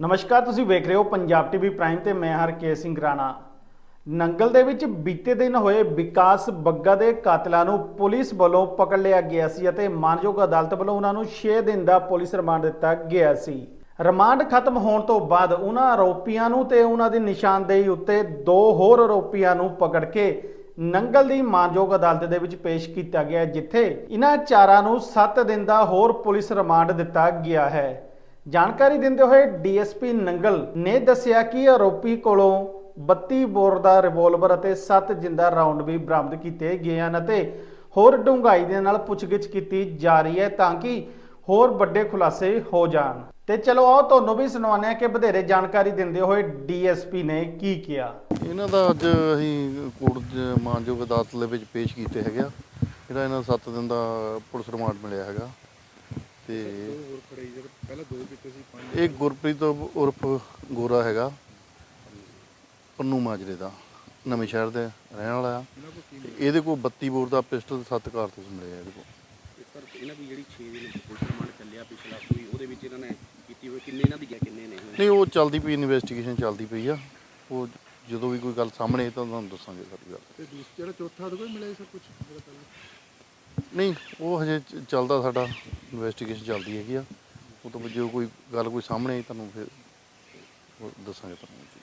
ਨਮਸਕਾਰ, ਤੁਸੀਂ ਵੇਖ ਰਹੇ ਹੋ ਪੰਜਾਬ ਟੀਵੀ ਪ੍ਰਾਈਮ ਤੇ ਮੈਂ ਹਰਕੇਸ਼ ਸਿੰਘ ਰਾਣਾ। ਨੰਗਲ ਦੇ ਵਿੱਚ ਬੀਤੇ ਦਿਨ ਹੋਏ ਵਿਕਾਸ ਬੱਗਾ ਦੇ ਕਾਤਲਾਂ ਨੂੰ ਪੁਲਿਸ ਵੱਲੋਂ ਪਕੜ ਲਿਆ ਗਿਆ ਸੀ ਅਤੇ ਮਾਨਯੋਗ ਅਦਾਲਤ ਵੱਲੋਂ ਉਹਨਾਂ ਨੂੰ 6 ਦਿਨ ਦਾ ਪੁਲਿਸ ਰਿਮਾਂਡ ਦਿੱਤਾ ਗਿਆ ਸੀ। ਰਿਮਾਂਡ ਖਤਮ ਹੋਣ ਤੋਂ ਬਾਅਦ ਉਹਨਾਂ ਆਰੋਪੀਆਂ ਨੂੰ ਤੇ ਉਹਨਾਂ ਦੀ ਨਿਸ਼ਾਨਦੇਹੀ ਉੱਤੇ ਦੋ ਹੋਰ ਆਰੋਪੀਆਂ ਨੂੰ ਪਕੜ ਕੇ ਨੰਗਲ ਦੀ ਮਾਨਯੋਗ ਅਦਾਲਤ ਦੇ ਵਿੱਚ ਪੇਸ਼ ਕੀਤਾ ਗਿਆ, ਜਿੱਥੇ ਇਹਨਾਂ ਚਾਰਾਂ ਨੂੰ 7 ਦਿਨ ਦਾ ਹੋਰ ਪੁਲਿਸ ਰਿਮਾਂਡ ਦਿੱਤਾ ਗਿਆ ਹੈ। ਜਾਣਕਾਰੀ ਦਿੰਦੇ ਹੋਏ ਡੀਐਸਪੀ ਨੰਗਲ ਨੇ ਦੱਸਿਆ ਕਿ ਆਰੋਪੀ ਕੋਲੋਂ 32 ਬੋਰ ਦਾ ਰਿਵੋਲਵਰ ਅਤੇ 7 ਜਿੰਦਾ ਰਾਉਂਡ ਵੀ ਬਰਾਮਦ ਕੀਤੇ ਗਏ ਹਨ ਅਤੇ ਹੋਰ ਡੂੰਘਾਈ ਦੇ ਨਾਲ ਪੁੱਛਗਿੱਛ ਕੀਤੀ ਜਾ ਰਹੀ ਹੈ ਤਾਂ ਕਿ ਹੋਰ ਵੱਡੇ ਖੁਲਾਸੇ ਹੋ ਜਾਣ। ਤੇ ਚਲੋ ਆਓ ਤੁਹਾਨੂੰ ਵੀ ਸੁਣਾਉਂਦੇ ਹਾਂ ਕਿ ਵਧੇਰੇ ਜਾਣਕਾਰੀ ਦਿੰਦੇ ਹੋਏ ਡੀਐਸਪੀ ਨੇ ਕੀ ਕਿਹਾ। ਇਹਨਾਂ ਦਾ ਅੱਜ ਅਸੀਂ ਕੋਰਟ ਮਾਨਯੋਗ ਅਦਾਲਤ ਦੇ ਵਿੱਚ ਪੇਸ਼ ਕੀਤੇ ਹੈਗੇ ਆ। ਇਹਨਾਂ 7 ਦਿਨ ਦਾ ਪੁਲਿਸ ਰਿਮਾਂਡ ਮਿਲਿਆ ਹੈਗਾ। ਤੇ ਇਹ ਗੁਰਪ੍ਰੀਤ ਉਰਫ ਗੋਰਾ ਹੈਗਾ। ਪੰਨੂ ਮਾਜਰੇ ਦਾ। ਨਵੇਂ ਸ਼ਹਿਰ ਦੇ ਰਹਿਣ ਵਾਲਾ ਆ। ਤੇ ਇਹਦੇ ਕੋਲ 32 ਬੋਰ ਦਾ ਪਿਸਟਲ ਤੇ 7 ਕਾਰਤੂਸ ਮਿਲੇ ਆ ਇਹਦੇ ਕੋਲ। ਸਰ ਇਹਨਾਂ ਦੀ ਜਿਹੜੀ 6 ਦਿਨ ਪੁਲਿਸ ਰਿਮਾਂਡ ਚੱਲਿਆ ਪਿਛਲਾ ਕੋਈ ਉਹਦੇ ਵਿੱਚ ਇਹਨਾਂ ਨੇ ਕੀਤੀ ਹੋਈ ਕਿੰਨੇ ਇਹਨਾਂ ਦੀ ਗਿਆ ਕਿੰਨੇ ਨਹੀਂ ਨਹੀਂ ਉਹ ਚੱਲਦੀ ਪਈ ਇਨਵੈਸਟੀਗੇਸ਼ਨ ਚੱਲਦੀ ਪਈ ਆ। ਉਹ ਜਦੋਂ ਵੀ ਕੋਈ ਗੱਲ ਸਾਹਮਣੇ ਆਈ ਤਾਂ ਤੁਹਾਨੂੰ ਦੱਸਾਂਗੇ ਸਾਰੀ ਗੱਲ। ਤੇ ਦੂਸਰਾ ਜਿਹੜਾ ਚੌਥਾ ਉਹਦੇ ਕੋਲ ਮਿਲਿਆ ਸਰ ਕੁਝ ਜਿਹੜਾ ਪਹਿਲਾਂ? ਨਹੀਂ, ਉਹ ਹਜੇ ਚ- ਚੱਲਦਾ ਸਾਡਾ ਇਨਵੈਸਟੀਗੇਸ਼ਨ ਚੱਲਦੀ ਹੈਗੀ ਆ। ਉਹ ਤੋਂ ਬਾਅਦ ਜੋ ਕੋਈ ਗੱਲ ਕੋਈ ਸਾਹਮਣੇ ਆਈ, ਤੁਹਾਨੂੰ ਫਿਰ ਉਹ ਦੱਸਾਂਗੇ ਤੁਹਾਨੂੰ।